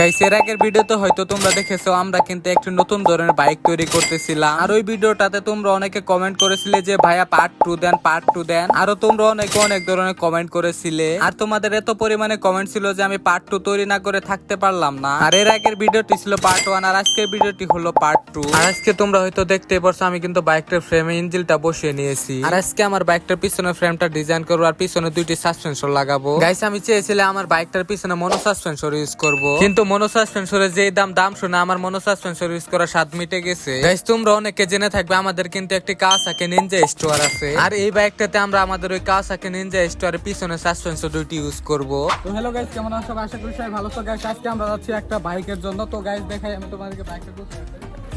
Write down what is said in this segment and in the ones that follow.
Guys এর আগের ভিডিওতে হয়তো তোমরা দেখেছ, আমরা কিন্তু একটি নতুন ধরনের বাইক তৈরি করতেছিলাম। আর ওই ভিডিওটাতে তোমরা অনেকে কমেন্ট করেছিলে যে, ভাইয়া part two then part two then. আরও তোমরা অনেকে অনেক ধরনের কমেন্ট করেছিলে। আর তোমাদের এত পরিমাণে কমেন্ট ছিল যে, আমি পার্ট টু তৈরি না করে থাকতে পারলাম না। আর এর আগের ভিডিওটি ছিল পার্ট ওয়ান আর আজকের ভিডিওটি হলো পার্ট টু আর আজকে তোমরা হয়তো দেখতে পারছ, আমি কিন্তু বাইকটার ফ্রেমে ইঞ্জিলটা বসিয়ে নিয়েছি। আর আজকে আমার বাইকটার পিছনে ফ্রেমটা ডিজাইন করব, আর পিছনে দুইটি সাসপেনশন লাগাবো। গাইস আমি চেয়েছিলাম আমার বাইকটার পিছনে মনো সাসপেনসর ইউজ করব। কিন্তু মনো সাসপেনসরের যে দাম দাম শুনে আমার মনো সাসপেনসর ইউজ করা স্বাদ মিটে গেছে। গাইস তোমরা অনেকে জেনে থাকবে, আমাদের কিন্তু একটি কাসাকে নিনজা স্টোর আছে। আর এই বাইকটাতে আমরা আমাদের ওই কাসাকে নিনজা স্টোরের পিছনে সাসপেন্সর দুইটি ইউজ করব। তো হ্যালো গাইস কেমন আছো? আশা করি সবাই ভালো তো গাইস আজকে আমরা যাচ্ছি একটা বাইকের জন্য। তো গাইস দেখাই, আমি তোমাদেরকে বাইকটা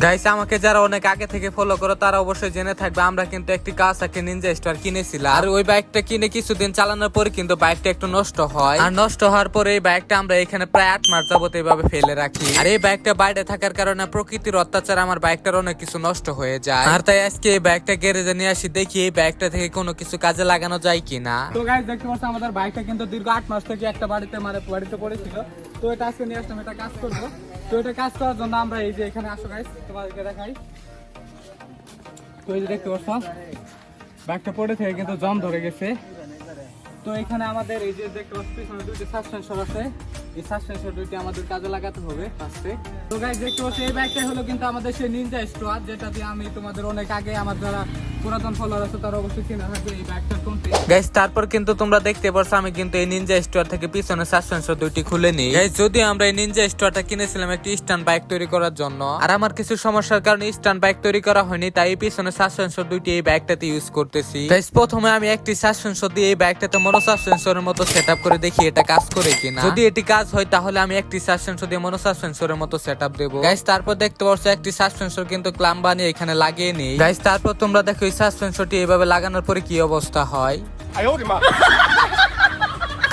গাইস আমাকে যারা অনেক আগে থেকে ফলো করো, তারা অবশ্যই জেনে থাকবে, আমরা কিন্তু একটি কাওয়াসাকি নিনজা স্টার কিনেছিলাম। আর ওই বাইকটা কিনে কিছুদিন চালানোর পরে কিন্তু বাইকটা একটু নষ্ট হয়। আর নষ্ট হওয়ার পরে এই বাইকটা আমরা এখানে প্রায় আট মাস যাবত এইভাবে ফেলে রাখি। আর এই বাইকটা বাইরে থাকার কারণে প্রকৃতির অত্যাচার আমার বাইকটার অনেক কিছু নষ্ট হয়ে যায়। আর তাই আজকে এই বাইকটা গ্যারেজে নিয়ে আসি, দেখি এই বাইকটা থেকে কোনো কিছু কাজে লাগানো যায় কিনা। তো গাইস দেখতে পাচ্ছ আমাদের বাইকটা কিন্তু দীর্ঘ আট মাস থেকে একটা বাড়িতে মানে বাড়িতে পড়েছিল। তো এটা আজকে নিয়ে আসলাম, এটা কাজ করব। তো এটা কাজ করার জন্য আমরা এই যে এখানে আসো গাইস তোমাদেরকে দেখাই। তো এই যে দেখতে পাচ্ছ বাইকটা পড়ে থেকে কিন্তু জম ধরে গেছে। তো এখানে আমাদের এই যে দেখতে পাচ্ছ, পিছনে দুইটি সাসপেনসর আছে। এই সাসপেনসর দুইটি আমাদের কাজে লাগাতে হবে ফার্স্টে তো গাইস দেখতে পাচ্ছ, এই বাইকটা হলো কিন্তু আমাদের সেই নিনজা স্টোয়ার যেটা দিয়ে আমি তোমাদের অনেক আগে আমার যারা তারপর কিন্তু তোমরা দেখতে পারছ, আমি কিন্তু এই নিনজা স্টোর থেকে পিছনে সাসপেনসর দুইটি খুলে নিই। গাইস আমরা এই নিনজা স্টোরটা কিনেছিলাম একটি স্ট্যান্ড বাইক তৈরি করার জন্য, আর আমার কিছু সমস্যার কারণে স্ট্যান্ড বাইক তৈরি করা হয়নি, তাই পিছনে সাসপেনসর দুইটি এই বাইকটাতে ইউজ করতেছি। প্রথমে আমি একটি সাসপেনসর দিয়ে এই বাইকটাতে মনো সাসপেনসরের মতো সেটআপ করে দেখি এটা কাজ করে কিনা। যদি এটি কাজ হয়, তাহলে আমি একটি সাসপেনসর দিয়ে মনো সাসপেনসরের মতো সেটআপ দেবো। গাইস তারপর দেখতে পাচ্ছ একটি সাসপেনসর কিন্তু ক্লাম এখানে লাগিয়ে নিই। তারপর তোমরা দেখো এই এভাবে লাগানোর পরে কি অবস্থা হয়?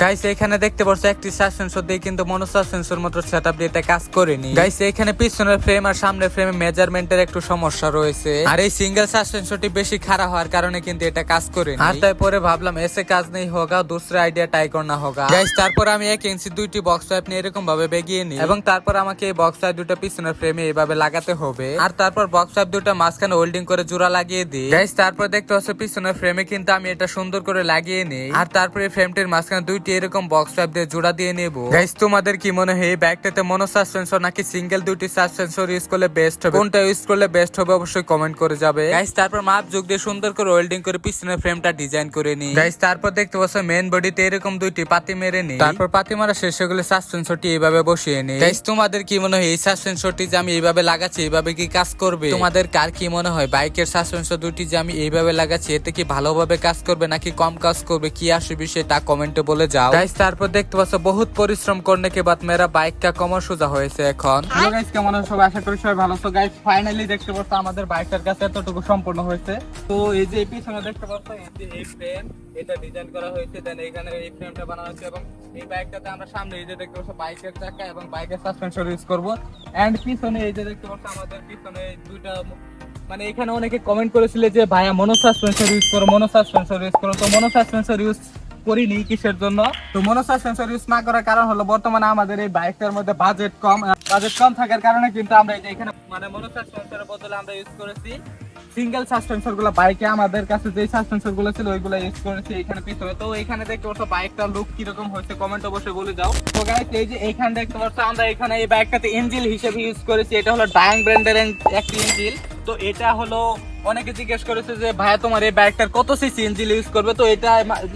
গাইস এখানে দেখতে পাচ্ছ একটি সাসপেনসর দিয়ে কিন্তু মনো সাসপেনসর মতো সেটআপ দিয়ে এটা কাজ করেনি। গাইস এখানে পিছনের ফ্রেম আর সামনের ফ্রেমে মেজারমেন্টের একটু সমস্যা রয়েছে। আর এই সিঙ্গেল সাসপেনসরটি বেশি খারাপ হওয়ার কারণে কিন্তু এটা কাজ করে আর তাই পরে ভাবলাম এসে কাজ নেই হোগা দুসরা আইডিয়া ট্রাই করনা হোগা গাইস তারপর আমি এক ইঞ্চি দুইটি বক্স পাইপ নিয়ে এরকম ভাবে বেগিয়ে নিই। এবং তারপর আমাকে এই বক্স পাইপ দুটো পিছনের ফ্রেমে এইভাবে লাগাতে হবে। আর তারপর বক্স পাইপ দুটো মাঝখানে হোল্ডিং করে জোড়া লাগিয়ে দিই। গাইস তারপর দেখতে পাচ্ছ পিছনের ফ্রেমে কিন্তু আমি এটা সুন্দর করে লাগিয়ে নিই। আর তারপরে ফ্রেমটির মাঝখানে দুইটি এরকম বক্স পাইপ দিয়ে জোড়া দিয়ে নেব। গাইস তোমাদের কি মনে হয় এই ব্যাগটাতে মনো সাসপেনসর নাকি সিঙ্গেল দুইটি সাসপেনসর ইউজ করলে বেস্ট হবে? কোনটা ইউজ করলে বেস্ট হবে অবশ্যই কমেন্ট করে যাবে। গাইস তারপর মাপ যোগ দিয়ে সুন্দর করে ওয়েল্ডিং করে পিছনের ফ্রেমটা ডিজাইন করে নিই। গাইস তারপর দেখতে পাচ্ছ মেন বডিতে এরকম দুইটি পাতি মেরে নিই। তারপর পাতি মারা শেষে গেলে সাসপেনসরটি এইভাবে বসিয়ে নিই। গাইস তোমাদের কি মনে হয় এই সাসপেনসরটি যে আমি এইভাবে লাগাচ্ছি, এইভাবে কি কাজ করবে? তোমাদের কার কি মনে হয়? বাইকের সাসপেনসর দুটি যে আমি এইভাবে লাগাচ্ছি, এতে কি ভালোভাবে কাজ করবে নাকি কম কাজ করবে? কি আসবে সেটা কমেন্টে বলে যাও। গাইস তারপর দেখতে পাচ্ছ বহুত পরিশ্রম করনে কে বাদ মেরা বাইকটা কমর সোজা হয়েছে এখন। হ্যালো গাইস কেমন আছো? সবাই আশা করি সবাই ভালো আছো। গাইস ফাইনালি দেখতে পাচ্ছ আমাদের বাইকটার কাছে এতটুকু সম্পূর্ণ হয়েছে। তো এই যে পিছনে দেখতে পাচ্ছ এই যে এই ফ্রেম এটা ডিজাইন করা হয়েছে। দেন এখানে এই ফ্রেমটা বানানো হয়েছে এবং এই বাইকটাতে আমরা সামনে এই যে দেখতে পাচ্ছ বাইকের চাকা এবং বাইকের সাসপেনশন ইউজ করব। এন্ড পিছনে এই যে দেখতে পাচ্ছ আমাদের পিছনে দুইটা মানে এখানে অনেকে কমেন্ট করেছিল যে ভাইয়া মনো সাসপেনশন ইউজ করো মনো সাসপেনশন ইউজ করো। তো মনো সাসপেনশন ইউজ করিনি কিসের জন্য? তো মনোসার সেন্সর ইউজ না করার কারণ হলো বর্তমানে আমাদের এই বাইকটার মধ্যে বাজেট কম বাজেট কম থাকার কারণে কিন্তু আমরা এই যে এখানে মানে মনোসার সেন্সরের বদলে আমরা ইউজ করেছি। সিঙ্গেল সাসপেন্সরগুলো বাইকে আমাদের কাছে যে সাসপেন্সরগুলো ছিল, ওইগুলো ইউজ করেছি এখানে পিছনে। তো এখানে দেখতে পাচ্ছ বাইকটার লুক কীরকম হয়েছে কমেন্ট অবশ্যই বলে দাও। তো গাইস এই যে এখানে দেখতে পাচ্ছ, আমরা এখানে এই বাইকটাতে ইঞ্জিল হিসেবে ইউজ করেছি, এটা হলো ডায়াং ব্র্যান্ডের একটি ইঞ্জিল তো এটা হলো অনেকে জিজ্ঞেস করেছে যে, ভাইয়া, তোমার এই বাইকটার কত সিসি ইঞ্জিল ইউজ করবে? তো এটা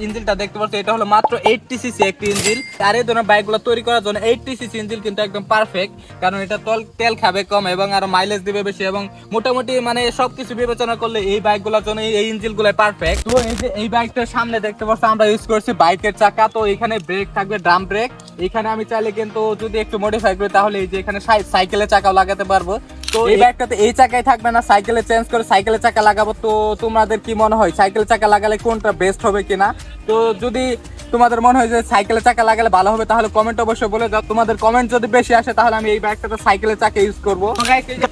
ইঞ্জিলটা দেখতে পাচ্ছ এটা হলো মাত্র এইটটি সিসি একটি ইঞ্জিল। আর এই ধরনের বাইকগুলো তৈরি করার জন্য এইটটি সিসি ইঞ্জিল কিন্তু একদম পারফেক্ট কারণ এটা তল, তেল খাবে কম এবং আর মাইলেজ দিবে বেশি এবং মোটামুটি মানে সবকিছু বিবেচনা করলে এই বাইকগুলোর জন্য এই ইঞ্জিলগুলো পারফেক্ট তো এই যে, এই বাইকটার সামনে দেখতে পাচ্ছ আমরা ইউজ করছি বাইকের চাকা। তো এখানে ব্রেক থাকবে ড্রাম ব্রেক এখানে আমি চাইলে কিন্তু যদি একটু মডিফাই করি, তাহলে এই যে এখানে সাইকেলের চাকাও লাগাতে পারব। তো এই এই চাকাই থাকবে না সাইকেলে চেঞ্জ করে সাইকেলের চাকা লাগাবো। তো তোমাদের কি মনে হয় সাইকেল চাকা লাগালে কোনটা বেস্ট হবে কিনা? তো যদি তোমাদের মনে হয় যে সাইকেলের চাকা লাগালে ভালো হবে তাহলে কমেন্ট অবশ্যই বলে দাও। তোমাদের কমেন্ট যদি বেশি আসে তাহলে আমি এই বাইকটাতে সাইকেলের চাকা ইউজ করব।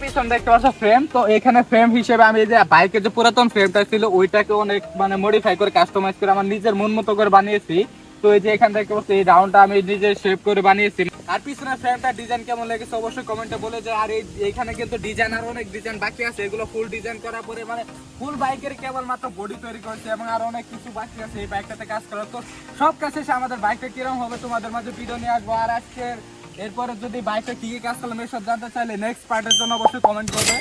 পিছন দেখতে পাচ্ছ ফ্রেম তো এখানে ফ্রেম হিসেবে আমি এই যে বাইকের যে পুরাতন ফ্রেমটা ছিল ওইটাকে অনেক মানে মডিফাই করে কাস্টমাইজ করে আমার নিজের মন মতো করে বানিয়েছি। তো এই যে এখান থেকে এই রাউন্ডটা আমি নিজে শেপ করে বানিয়েছি। আর পিছনের ফ্রেমটা ডিজাইন কেমন লেগেছে অবশ্যই কমেন্টে বলে যে আর এইখানে কিন্তু ডিজাইন আর অনেক ডিজাইন বাকি আছে। এগুলো ফুল ডিজাইন করার পরে মানে ফুল বাইকের কেবল মাত্র বডি তৈরি করছে এবং আর অনেক কিছু বাকি আছে এই বাইকটাতে কাজ করার। তো সব কাজ শেষে আমাদের বাইকটা কীরকম হবে তোমাদের মাঝে ভিডিও নিয়ে আসব। আর আজকে এরপরে যদি বাইকটা কি কি কাজ করলাম এসব জানতে চাইলে নেক্সট পার্টের জন্য অবশ্যই কমেন্ট করবে।